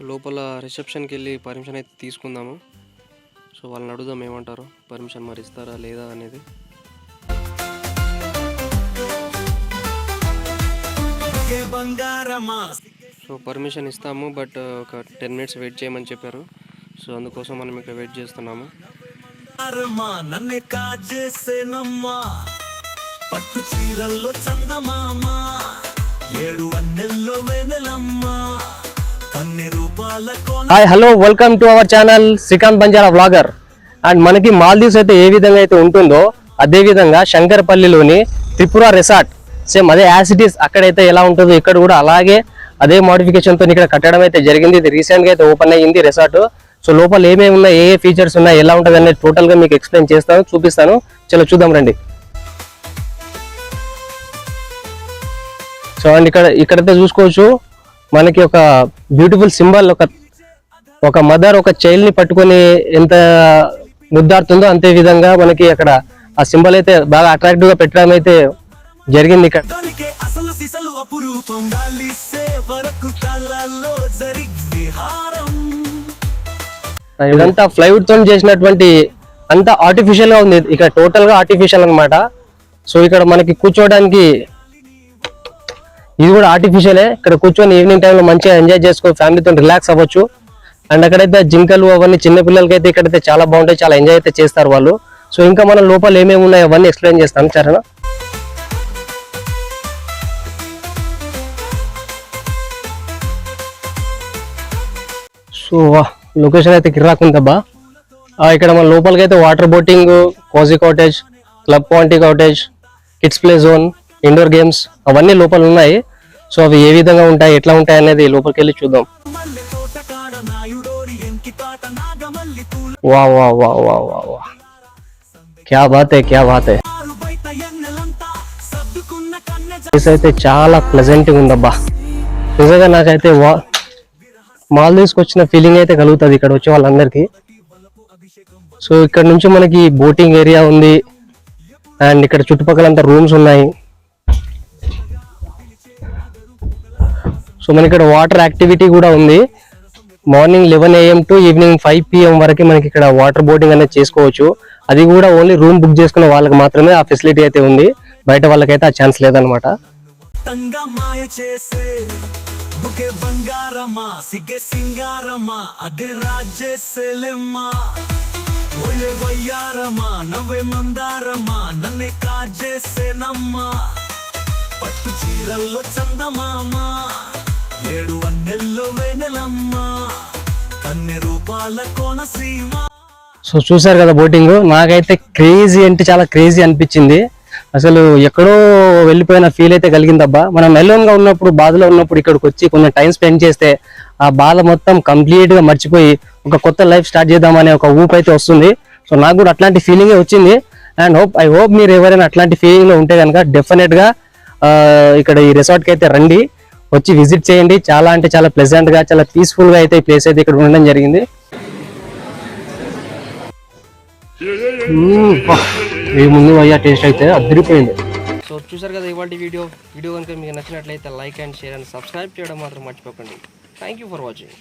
So లోపల రిసెప్షన్కి వెళ్ళి permission అయితే తీసుకుందాము. సో వాళ్ళని అడుగుదాం ఏమంటారు? పర్మిషన్ మరి ఇస్తారా లేదా అనేది. సో పర్మిషన్ ఇస్తాము బట్ uh, ఒక టెన్ మినిట్స్ వెయిట్ చేయమని చెప్పారు. సో అందుకోసం మనం ఇక్కడ వెయిట్ చేస్తున్నాము. పట్టు చీరల్లో చందమామ ఏడు అన్నెల్లో వెదలమ్మ hi hello welcome to our channel Srikanth Banjara vlogger and మనకి మాల్దీవ్స్ అయితే ఏ విధంగా అయితే ఉంటుందో అదే విధంగా త్రిపుర రిసార్ట్. సేమ్ అదే యాసిటీస్ అక్కడైతే ఎలా ఉంటుందో ఇక్కడ కూడా అలాగే అదే మోడిఫికేషన్తో ఇక్కడ కట్టడం అయితే జరిగింది. ఇది రీసెంట్గా అయితే ఓపెన్ అయ్యింది రిసార్ట్. సో లోపల ఏమేమి ఉన్నాయి ఏ ఏ ఫీచర్స్ ఉన్నాయి ఎలా ఉంటుంది అనేది టోటల్గా మీకు ఎక్స్ప్లెయిన్ చేస్తాను చూపిస్తాను. చలో చూద్దాం రండి. సో అండ్ ఇక్కడ ఇక్కడైతే చూసుకోవచ్చు. మనకి ఒక బ్యూటిఫుల్ సింబల్ ఒక ఒక మదర్ ఒక చైల్డ్ని పట్టుకొని ఎంత ముద్దాడుతుందో అంతే విధంగా మనకి అక్కడ ఆ సింబల్ అయితే బాగా అట్రాక్టివ్గా పెట్టడం అయితే జరిగింది ఇక్కడ. ఇదంతా ఫ్లైవుడ్తో చేసినటువంటి అంతా ఆర్టిఫిషియల్గా ఉంది. ఇక్కడ టోటల్గా ఆర్టిఫిషియల్ అన్నమాట. సో ఇక్కడ మనకి కూర్చోవడానికి ఇది కూడా ఆర్టిఫిషియలే ఇక్కడ కూర్చొని ఈవినింగ్ టైంలో మంచిగా ఎంజాయ్ చేసుకో ఫ్యామిలీతో రిలాక్స్ అవ్వచ్చు. అండ్ అక్కడైతే జింకలు అవన్నీ చిన్నపిల్లలకైతే అయితే ఇక్కడైతే చాలా బాగుంటాయి చాలా ఎంజాయ్ అయితే చేస్తారు వాళ్ళు. సో ఇంకా మనం లోపల ఏమేమి ఉన్నాయో అవన్నీ ఎక్స్ప్లెయిన్ చేస్తాను సరేనా సో లొకేషన్ అయితే కిర్రాకుందబ్బా ఇక్కడ మన లోపలికి అయితే water boating cozy cottage club క్వాంటీ cottage kids play zone indoor games అవన్నీ లోపల ఉన్నాయి. సో అవి ఏ విధంగా ఉంటాయి ఎట్లా ఉంటాయి అనేది లోపలికి వెళ్ళి చూద్దాం. వా వా వా వా వా వా. క్యా బాత్ క్యా బాత్. ప్లేస్ అయితే చాలా ప్లెజెంట్గా ఉందబ్బా. నిజంగా నాకైతే వా మాల్దీవ్స్కి వచ్చిన ఫీలింగ్ అయితే కలుగుతుంది ఇక్కడ వచ్చే వాళ్ళందరికీ. సో ఇక్కడ నుంచి మనకి బోటింగ్ ఏరియా ఉంది. అండ్ ఇక్కడ చుట్టుపక్కల అంతా రూమ్స్ ఉన్నాయి. సో మనకి ఇక్కడ వాటర్ యాక్టివిటీ కూడా ఉంది. Morning eleven AM to evening five PM వరకు మనకి ఇక్కడ వాటర్ బోటింగ్ అనేది చేసుకోవచ్చు. అది కూడా ఓన్లీ రూమ్ బుక్ చేసుకున్న వాళ్ళకి మాత్రమే ఆ ఫెసిలిటీ అయితే ఉంది. బయట వాళ్ళకైతే ఆ ఛాన్స్ లేదనమాట పట్టు చీరల్లో ఏడు అన్నెల్లో వెనెలమ్మా అన్ని రూపాల కోనసీమ సో చూసారు కదా బోటింగ్? నాకైతే క్రేజీ అంటే చాలా క్రేజీ అనిపించింది. అసలు ఎక్కడో వెళ్ళిపోయిన ఫీల్ అయితే కలిగిందబ్బా. మనం alone గా ఉన్నప్పుడు బాధలో ఉన్నప్పుడు ఇక్కడికి వచ్చి కొంచెం టైం స్పెండ్ చేస్తే ఆ బాధ మొత్తం కంప్లీట్గా మర్చిపోయి ఒక కొత్త లైఫ్ స్టార్ట్ చేద్దామనే ఒక ఊపు అయితే వస్తుంది. సో నాకు కూడా అట్లాంటి ఫీలింగే వచ్చింది. అండ్ హోప్ ఐ హోప్ మీరు ఎవరైనా అట్లాంటి ఫీలింగ్లో ఉంటే కనుక డెఫినెట్గా ఇక్కడ ఈ రిసార్ట్కి అయితే రండి. వచ్చి విజిట్ చేయండి. చాలా అంటే చాలా ప్లెజెంట్గా చాలా పీస్ఫుల్గా అయితే ఈ ప్లేస్ అయితే ఇక్కడ ఉండడం జరిగింది. మ్మ్, ముందు అయ్యా టేస్ట్ అయితే అదిరిపోయింది. సో చూసారు కదా ఇవాళ వీడియో వీడియో కనుక మీకు నచ్చినట్లయితే like and share and subscribe చేయడం మాత్రం మర్చిపోకండి. Thank you for watching